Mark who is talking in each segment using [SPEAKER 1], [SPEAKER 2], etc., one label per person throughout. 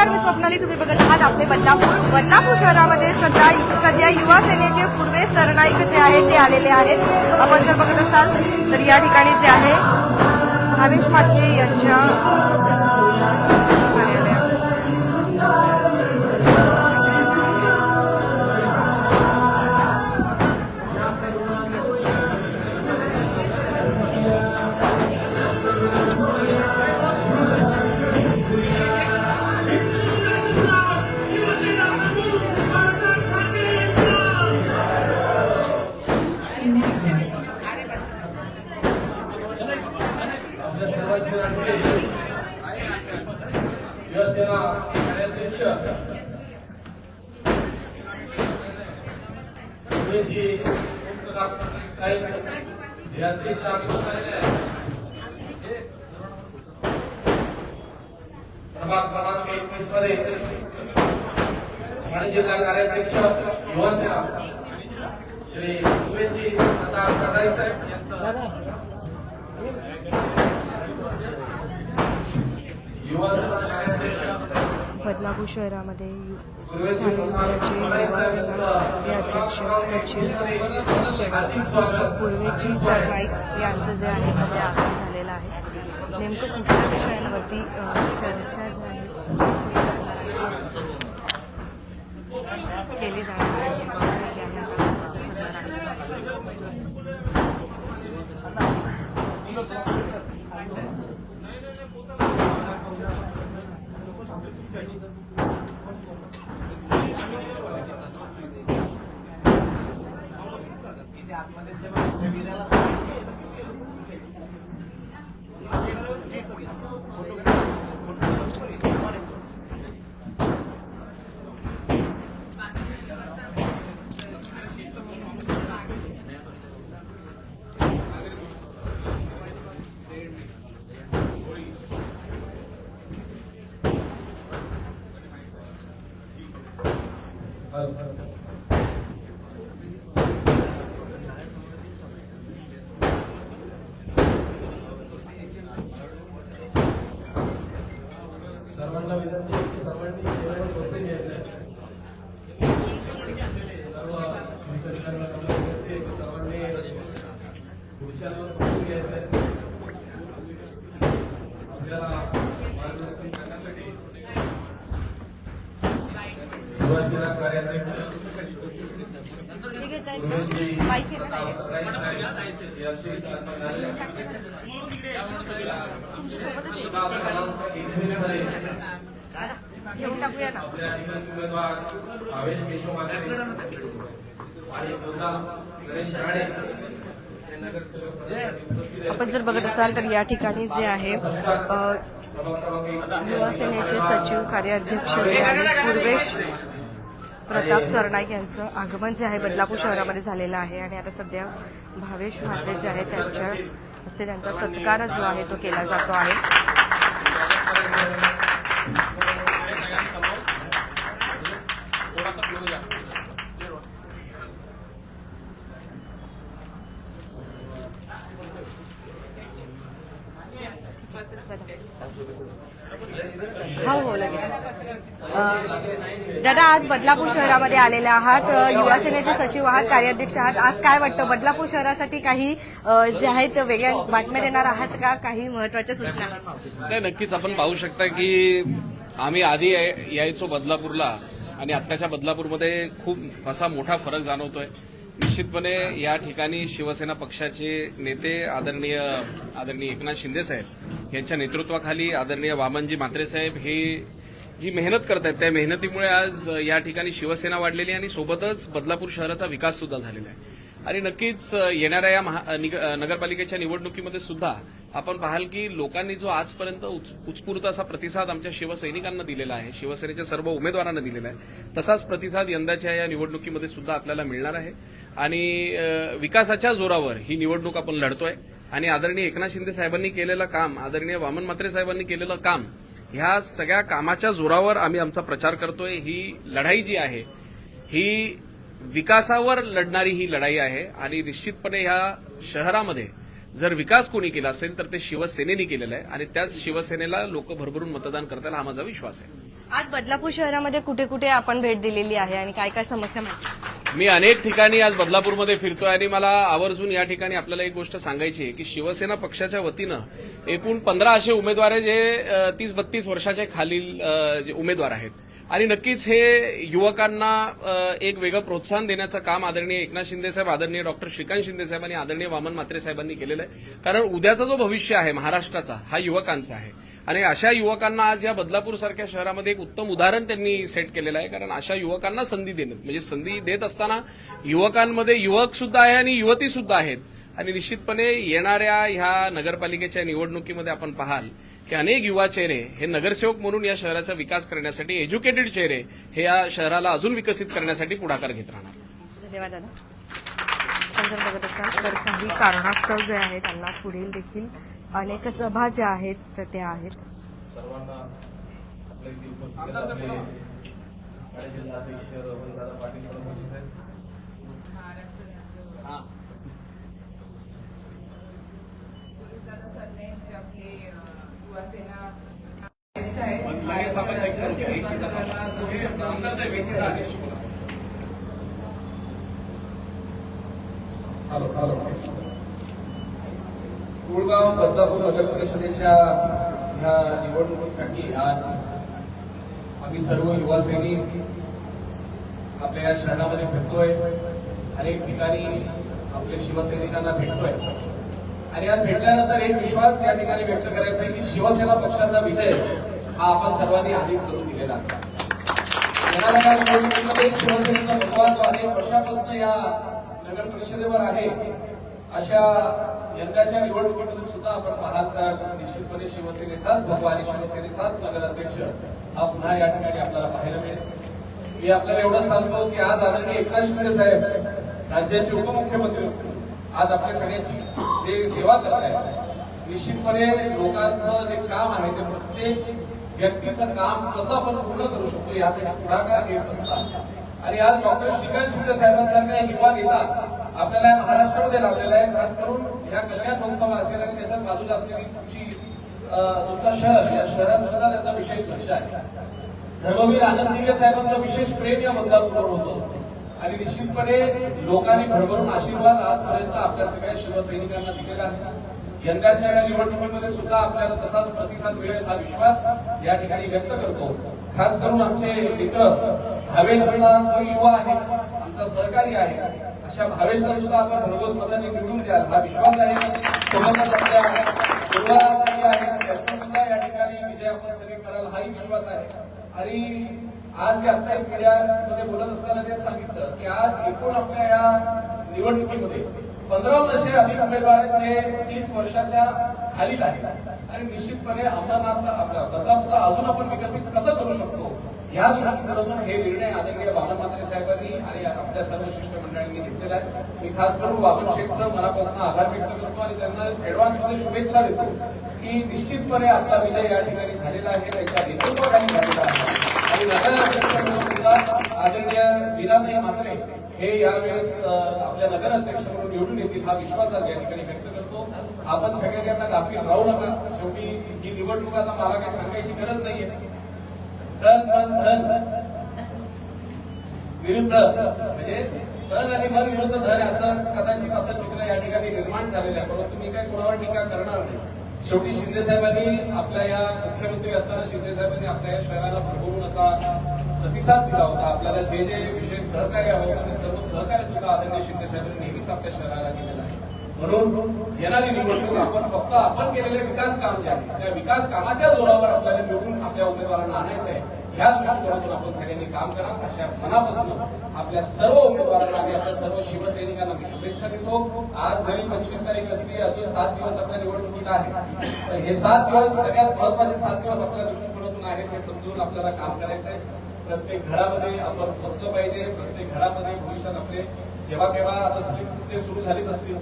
[SPEAKER 1] नमस्कार मी स्वप्नाली तुम्ही बघत आहात आपले बदलापूर. बदलापूर शहरामध्ये सध्या सध्या युवा सेनेचे पूर्वे सरनाईक जे आहेत ते आलेले आहेत. आपण जर बघत असाल तर या ठिकाणी जे आहे भावेश मात्रे यांच्या
[SPEAKER 2] शिवसेना कार्याध्यक्ष जी प्रभाग क्रमांक एकवीसमध्ये ठाणे जिल्हा कार्याध्यक्ष युवासेना श्री उमेशजी आता साहेब यांचं युवासेना कार्याध्यक्ष
[SPEAKER 1] बदलापूर शहरामध्ये ठाणे जिल्ह्याचे हे अध्यक्ष सचिव पूर्वेची सरनाईक यांचं जे आहे सध्या आगमन झालेलं आहे. नेमकं कुठल्या विषयांवरती चर्चा झाली केली जाणार आहे?
[SPEAKER 2] सर्वांना विनंती आहे की सर्वांनी जेवण बसून घ्यायचं आहे. सर्व शिवसैनिकांना विनंती आहे की सर्वांनी खुर्च्यांवर बसून घ्यायचं आहे. आपल्याला मार्गदर्शन करण्यासाठी युवासेना कार्याध्यक्ष
[SPEAKER 1] ठीक आहे
[SPEAKER 2] सुरेशजी
[SPEAKER 1] ताई. माईक आहे ना direct?
[SPEAKER 2] सदाई साहेब यांचे चालक आहे.
[SPEAKER 1] तुमच्यासोबतच आहे.
[SPEAKER 2] प्रभाग क्रमांक एकवीसमध्ये
[SPEAKER 1] घेऊन टाकूया ना
[SPEAKER 2] भावेश केशव
[SPEAKER 1] आपण जर बघत असाल तर या ठिकाणी जे आहे अ, युवा सेनेचे सचिव कार्याध्यक्ष आहे पूर्वेश प्रताप सरनाईक यांचं आगमन जे आहे बदलापूर शहरामध्ये झालेलं आहे आणि आता सध्या भावेश म्हात्रे जे आहे त्यांच्या हस्ते त्यांचा सत्कार जो आहे तो केला जातो आहे. दादा आज बदलापूर शहरामध्ये आलेले आहात. युवासेनेचे युवा सेनेचे सचिव आहात कार्याध्यक्ष आहात. आज काय वाटतं? बदलापूर शहरासाठी काही जे आहेत वेगळ्या बातम्या देणार आहात का? काही महत्त्वाच्या सूचना?
[SPEAKER 3] नाही नक्कीच आपण पाहू शकता की आम्ही आधी यायचो बदलापूरला आणि आत्ताच्या बदलापूरमध्ये खूप असा मोठा फरक जाणवतोय. निश्चितपणे या ठिकाणी शिवसेना पक्षाचे नेते आदरणीय आदरणीय एकनाथ शिंदे साहेब यांच्या नेतृत्वाखाली आदरणीय वामनजी म्हात्रे साहेब हे जी मेहनत करत आहेत त्या मेहनतीमुळे आज या ठिकाणी शिवसेना वाढलेली आणि सोबतच बदलापूर शहराचा विकास सुद्धा झालेला आहे. आणि नक्कीच येणाऱ्या या महा- निग- नगरपालिकेच्या निवडणुकीमध्ये सुद्धा आपण पाहाल की लोकांनी जो आजपर्यंत उच- उत्स्फूर्त असा प्रतिसाद आमच्या शिवसैनिकांना दिलेला आहे शिवसेनेच्या सर्व उमेदवारांना दिलेला आहे तसाच प्रतिसाद यंदाच्या या निवडणुकीमध्ये सुद्धा आपल्याला मिळणार आहे. आणि विकासाच्या जोरावर ही निवडणूक आपण लढतोय. आणि आदरणीय एकनाथ शिंदे साहेबांनी केलेलं काम आदरणीय वामन म्हात्रे साहेबांनी केलेलं काम ह्या सगळ्या कामाच्या जोरावर आम्ही आमचा प्रचार करतोय. ही लढाई जी आहे ही विकासावर लढणारी ही लढाई आहे आणि निश्चितपणे ह्या शहरामध्ये
[SPEAKER 4] जर विकास कोणी केला असेल तर ते शिवसेनेने केलेला आहे. आणि त्याच शिवसेनेला लोक भरभरून मतदान करतील हा माझा विश्वास आहे.
[SPEAKER 1] आज बदलापूर शहरामध्ये कुठे कुठे आपण भेट दिलेली आहे आणि काय काय समस्या माहिती
[SPEAKER 4] मी अनेक ठिकाणी आज बदलापूरमध्ये फिरतोय आणि मला आवर्जून या ठिकाणी आपल्याला एक गोष्ट सांगायची आहे की शिवसेना पक्षाच्या वतीनं एकूण पंधरा असे उमेदवार आहे जे तीस बत्तीस वर्षाच्या खालील उमेदवार आहेत. आणि नक्कीच हे युवकांना एक वेगळं प्रोत्साहन देण्याचं काम आदरणीय एकनाथ शिंदे साहेब आदरणीय डॉक्टर श्रीकांत शिंदे साहेब आणि आदरणीय वामन म्हात्रे साहेबांनी केलेलं आहे. कारण उद्याचा जो भविष्य आहे महाराष्ट्राचा हा युवकांचा आहे. आणि अशा युवकांना आज या बदलापूर सारख्या शहरामध्ये एक उत्तम उदाहरण त्यांनी सेट केलेलं आहे. कारण अशा युवकांना संधी देणं म्हणजे संधी देत असताना युवकांमध्ये युवक सुद्धा आहे आणि युवती सुद्धा आहेत. आणि निश्चितपणे येणाऱ्या ह्या नगरपालिकेच्या निवडणुकीमध्ये आपण पाहाल की अनेक युवा चेहरे हे नगरसेवक म्हणून या शहराचा विकास करण्यासाठी एज्युकेटेड चेहरे हे या शहराला अजून विकसित करण्यासाठी पुढाकार घेत राहणार.
[SPEAKER 1] धन्यवाद बघत असाल तर काही कारणास्तव जे आहे त्यांना पुढील देखील अनेक सभा ज्या आहेत तर त्या आहेत.
[SPEAKER 3] सर्वांना आपल्या इथे उपस्थित असलेले ठाणे जिल्हाध्यक्ष रोहनदादा पाटील पण उपस्थित आहेत
[SPEAKER 5] दादा सरनेचे आपले युवासेना अध्यक्ष आहेत तेव्हा सर्वांना दोन शब्द शुभेच्छा देते.
[SPEAKER 3] कुळगाव बदलापूर नगर परिषदेच्या ह्या निवडणुकीसाठी आज आम्ही सर्व युवा सैनिक आपल्या या शहरामध्ये भेटतोय. अनेक ठिकाणी आपल्या शिवसैनिकांना भेटतोय. आणि आज भेटल्यानंतर एक विश्वास या ठिकाणी व्यक्त करायचा आहे की शिवसेना पक्षाचा विजय हा आपण सर्वांनी आधीच करून दिलेला येणाऱ्या निवडणुकीमध्ये शिवसेनेचा भगवा जो अनेक वर्षापासून या नगर परिषदेवर आहे. अशा यंदाच्या निवडणुकीमध्ये सुद्धा आपण पाहाल तर निश्चितपणे शिवसेनेचाच भगवा आणि शिवसेनेचाच नगराध्यक्ष हा पुन्हा या ठिकाणी आपल्याला पाहायला मिळेल. मी आपल्याला एवढं सांगतो की आज आदरणीय एकनाथ शिंदे साहेब राज्याचे उपमुख्यमंत्री आज आपल्या सगळ्याची जे सेवा करत आहेत निश्चितपणे लोकांचं जे काम आहे ते प्रत्येक व्यक्तीचं काम कसं आपण पूर्ण करू शकतो यासाठी पुढाकार घेत असतात. आणि आज डॉक्टर श्रीकांत शिंदे साहेबांसारख्या युवा नेता आपल्याला महाराष्ट्रामध्ये लावलेला आहे. खास करून ह्या कल्याण महोत्सव असेल आणि त्याच्यात बाजूला असलेली तुमची तुमचा शहर या शहरात सुद्धा त्याचा विशेष लक्ष आहे. धर्मवीर आनंद दिवे साहेबांचं विशेष प्रेम या बदलापूरवर होतं. आणि निश्चितपणे लोकांनी भरभरून आशीर्वाद आजपर्यंत आपल्या सगळ्या शिवसैनिकांना दिलेला आहे. यंदाच्या या निवडणुकीमध्ये सुद्धा आपल्याला तसाच प्रतिसाद मिळेल हा विश्वास या ठिकाणी व्यक्त करतो. खास करून आमचे मित्र भावेशला युवा आहे आमचा सहकारी आहे. अशा भावेशला सुद्धा आपण भरघोस मतांनी निवडून द्याल हा विश्वास आहे. सोबतच आपल्या आहे. सुद्धा या ठिकाणी विजय आपण सगळे कराल हाही विश्वास आहे. आणि आज मी आता एक मीडियामध्ये बोलत असताना ते सांगितलं की आज एकूण आपल्या या निवडणुकीमध्ये पंधरा वर्षे अधिक उमेदवार आहेत जे तीस वर्षाच्या खालील आहेत. आणि निश्चितपणे अंबरनाथला आपला बदलापूरला अजून आपण विकसित कसं करू शकतो या दृष्टिकोनातून हे निर्णय आदरणीय बाबा म्हात्रे साहेबांनी आणि आपल्या सर्व शिष्टमंडळांनी घेतलेला आहे. मी खास करून बाबन शेठचं मनापासून आभार व्यक्त करतो आणि त्यांना ऍडव्हान्समध्ये शुभेच्छा देतो की निश्चितपणे आपला विजय या ठिकाणी झालेला आहे. त्यांच्या नेतृत्वाखाली झालेला आहे. आदरणीय विनाताई मात्रे हे यावेळेस आपल्या नगराध्यक्ष म्हणून निवडून येतील हा विश्वास आज या ठिकाणी व्यक्त करतो. आपण सगळ्यांनी आता गाफील राहू नका. शेवटी ही निवडणूक आता मला काही सांगायची गरज नाहीये. तन मन धन. विरुद्ध. म्हणजे तन आणि मन विरुद्ध धन असं कदाचित असं चित्र या ठिकाणी निर्माण झालेलं आहे. परंतु मी काही कोणावर टीका करणार नाही. शेवटी शिंदे साहेबांनी आपल्या या मुख्यमंत्री असताना शिंदे साहेबांनी आपल्या या शहराला भरभरून असा प्रतिसाद दिला होता. आपल्याला जे जे विषय सहकार्य हवं होतं ते सर्व सहकार्य सुद्धा आदरणीय शिंदे साहेबांनी नेहमीच आपल्या शहराला दिलेलं आहे. म्हणून येणारी निवडणूक आपण फक्त आपण केलेले विकास काम जे आहे त्या विकास कामाच्या जोरावर आपल्याला निवडून आपल्या उमेदवारांना आणायचं आहे. ह्या दृष्टिकोनातून आपण सगळ्यांनी काम करा. अशा मनापासून आपल्या सर्व उमेदवारांना आणि आपल्या सर्व शिवसैनिकांना मी शुभेच्छा देतो. आज जरी पंचवीस तारीख असली अजून सात दिवस आपल्या निवडणुकीत आहे तर हे सात दिवस सगळ्यात महत्त्वाचे सात दिवस आपल्या दृष्टिकोनातून आहेत हे समजून आपल्याला काम करायचं आहे प्रत्येक घरामध्ये आपण पोचलं पाहिजे. प्रत्येक घरामध्ये भविष्यात आपले जेव्हा केव्हा आता स्लिप ते सुरू झालीच असतील.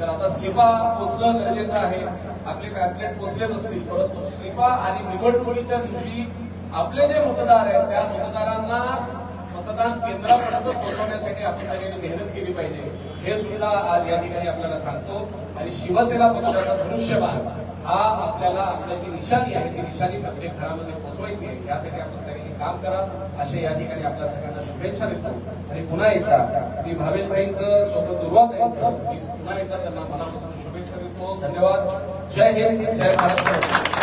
[SPEAKER 3] तर आता स्लिपा पोचणं गरजेचं आहे. आपले पॅम्पलेट पोचलेच असतील. परंतु स्लिपा आणि निवडणुकीच्या दिवशी आपले जे मतदार आहेत त्या मतदारांना मतदान केंद्रापर्यंत पोहोचवण्यासाठी आपण सगळ्यांनी मेहनत केली पाहिजे. हे सुद्धा आज या ठिकाणी आपल्याला सांगतो. आणि शिवसेना पक्षाचा धनुष्यबाण हा आपल्याला आपल्या जी निशाणी आहे ती निशाणी प्रत्येक घरामध्ये पोहोचवायची आहे. यासाठी आपण सगळ्यांनी काम करा. असे या ठिकाणी आपल्या सगळ्यांना शुभेच्छा देतो. आणि पुन्हा एकदा मी भावेशभाईंचं स्वतः दुर्वाबाईंचं मी पुन्हा एकदा त्यांना मनापासून शुभेच्छा देतो. धन्यवाद. जय हिंद. जय महाराष्ट्र